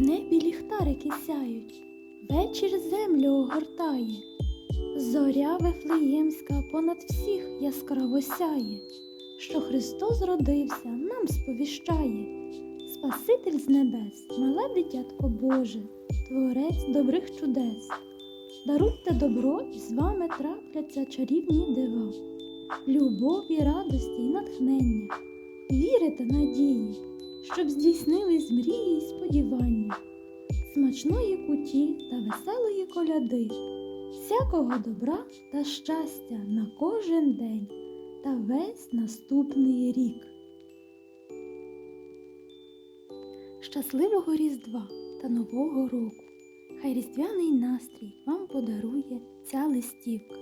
Небі ліхтарики сяють, вечір землю огортає. Зоря Вифлеємська понад всіх яскраво сяє, що Христос родився, нам сповіщає. Спаситель з небес, мале дитятко Боже, творець добрих чудес. Даруйте добро, і з вами трапляться чарівні дива, любові, радості й натхнення, віри та надії, щоб здійснились мрії й сподівання, смачної куті та веселої коляди, всякого добра та щастя на кожен день та весь наступний рік. Щасливого Різдва та Нового року! Хай різдвяний настрій вам подарує ця листівка.